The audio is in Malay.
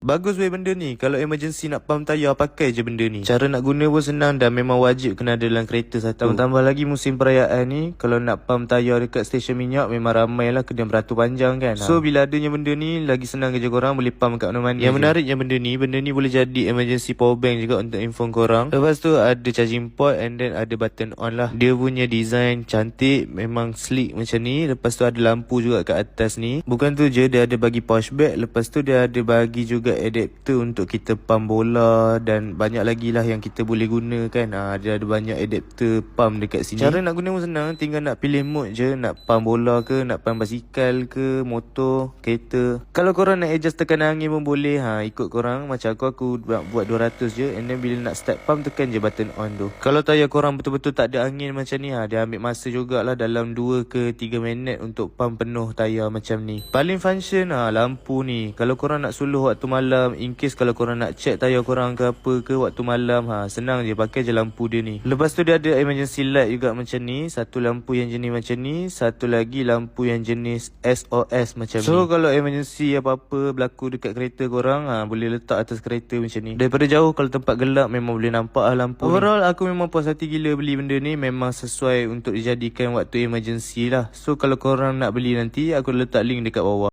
Bagus weh benda ni. Kalau emergency nak pump tayar, pakai je benda ni. Cara nak guna pun senang dan memang wajib kena ada dalam kereta satu. Tambah lagi musim perayaan ni, kalau nak pump tayar dekat stesen minyak, memang ramai lah kena beratur panjang kan. So, bila adanya benda ni, lagi senang kerja korang boleh pump kat mana-mana. Yang menariknya benda ni, benda ni boleh jadi emergency power bank juga untuk info korang. Lepas tu, ada charging port and then ada button on lah. Dia punya design cantik, memang sleek macam ni. Lepas tu, ada lampu juga kat atas ni. Bukan tu je, dia ada bagi pushback. Lepas tu, dia ada bagi juga juga adapter untuk kita pump bola dan banyak lagi lah yang kita boleh guna kan. Ha, dia ada banyak adapter pump dekat sini. Cara nak guna pun senang. Tinggal nak pilih mode je. Nak pump bola ke, nak pump basikal ke, motor, kereta. Kalau korang nak adjust tekanan angin pun boleh. Ha, ikut korang. Macam aku, aku buat 200 je. And then bila nak start pump, tekan je button on tu. Kalau tayar korang betul-betul tak ada angin macam ni, ha, dia ambil masa jugalah dalam 2 ke 3 minit untuk pump penuh tayar macam ni. Paling function, ha, lampu ni. Kalau korang nak suluh waktu malam, malam in case kalau korang nak check tayar korang ke apa ke waktu malam ha senang je pakai je lampu dia ni. Lepas tu dia ada emergency light juga macam ni satu lampu yang jenis macam ni satu lagi lampu yang jenis SOS macam so, ni. so kalau emergency apa-apa berlaku dekat kereta korang ha boleh letak atas kereta macam ni. Daripada jauh kalau tempat gelap memang boleh nampak lah lampu overall ni. aku memang puas hati gila beli benda ni memang sesuai untuk dijadikan waktu emergency lah. So kalau korang nak beli nanti aku letak link dekat bawah